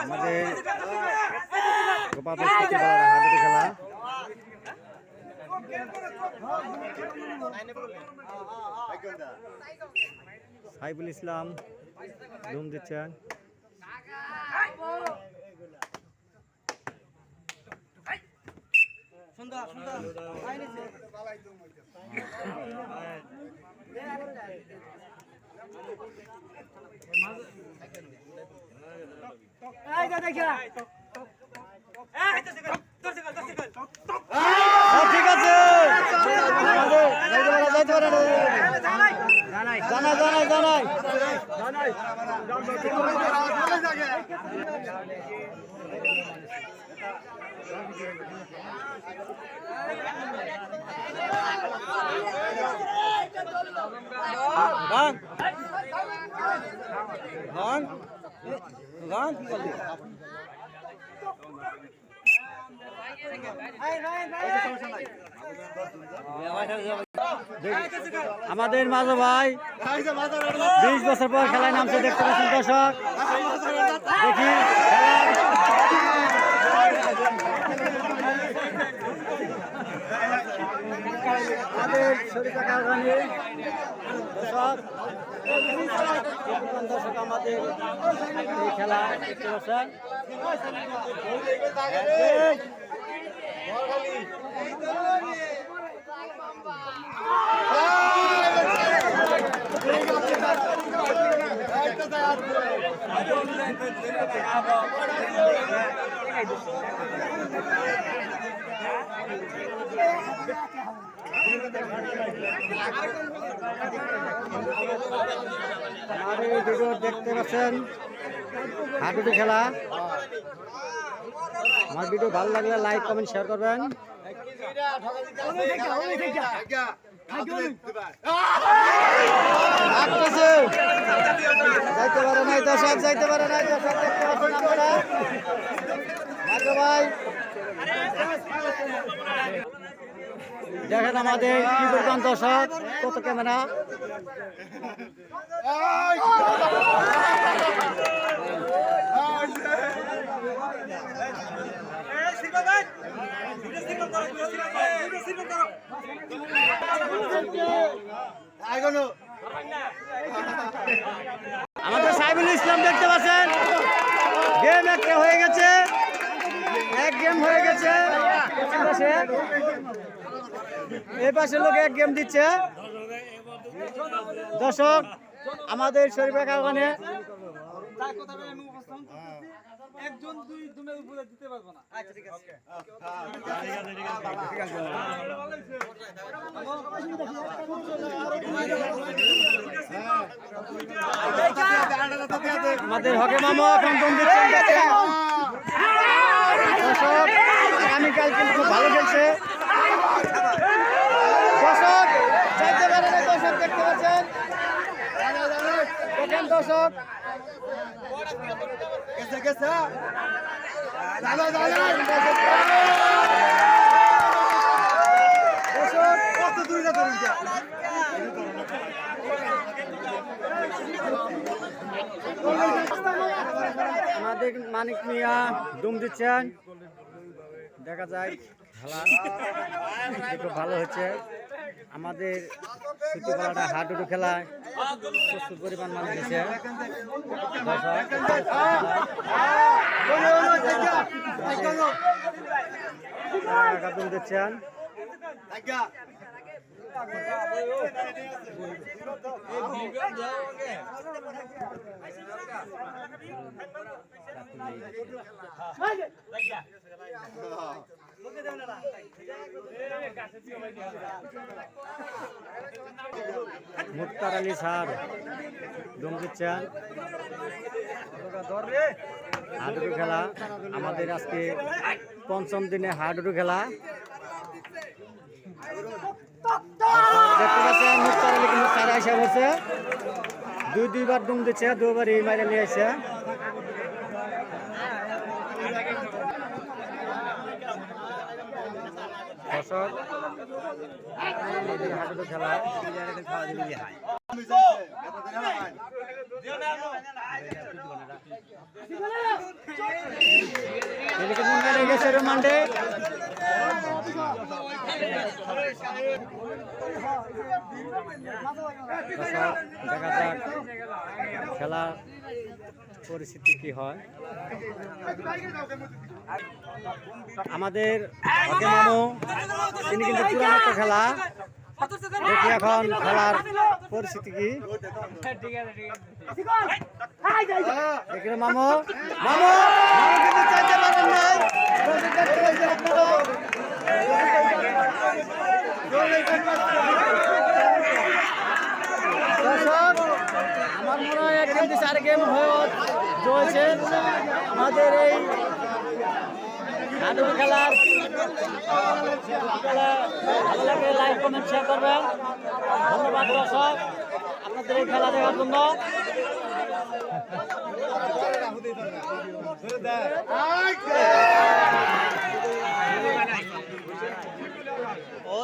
আমাদের সাইফুল ইসলাম ধুম দিচ্ছেন হ্যাঁ, ঠিক আছে। জানাই জানাই জানাই। আমাদের মাঝে ভাই বিশ বছর পর খেলায় নামছে দেখতে পাচ্ছেন দর্শক। দেখি শরীফা কারখানি দর্শক খেলা দেখতে পাচ্ছেন হাডুডু খেলা। আমার ভিডিও ভালো লাগলে লাইক কমেন্ট শেয়ার করবেন। যাইতে পারে নাই, দর্শক যাইতে পারে নাই, দর্শক দেখতে পাচ্ছেন আপনারা। ভাই। দেখেন আমাদের কি দর্শক কত ক্যামেরা। আমাদের সাইবুল ইসলাম দেখতে পাচ্ছেন? গেম একটা হয়ে গেছে। এক গেম হয়ে গেছে। এই পাশের লোক এক গেম দিচ্ছে। দর্শক আমাদের শরীফা কারখানে একজন দুই দুমের উপরে দিতে পারব না। আচ্ছা ঠিক আছে। আমাদের হকে মামা এখন দিচ্ছেন দেখছেন। দর্শক আগামীকাল কিন্তু খুব ভালো খেলছে দর্শক চাইতে পারে না দর্শক দেখতে পাচ্ছেন দেখেন দর্শক। দর্শক আমাদের মানিক মিয়া দুম দিচ্ছেন। দেখা যায় খেলা ভালো হচ্ছে। আমাদের সুতিপালাটা হাডুডু খেলায় প্রচুর পরিমাণ মানুষ এসে দুম দিচ্ছেন মুক্তার আলী দম দিচ্ছেন হাডুডু খেলা, আমাদের আজকে পঞ্চম দিনে হাডুডু খেলা। দেখতে মুক্তার বসে। দুই, দুইবার ডুম দিচ্ছে দুবার এই মাইরে নিয়ে দর্শক। খেলা দেখা যাক খেলার পরিস্থিতি কি হয়। আমাদের তিনি কিন্তু পুরানো খেলা। দেখি এখন খেলার পরিস্থিতি কি। দেখি আমার মনে হয় এক গেম আর গেম হয়ে চলছে আমাদের এই হাডুডু খেলা ভালো লাগে ধন্যবাদ দর্শক আপনাদের এই খেলা দেখার জন্য ও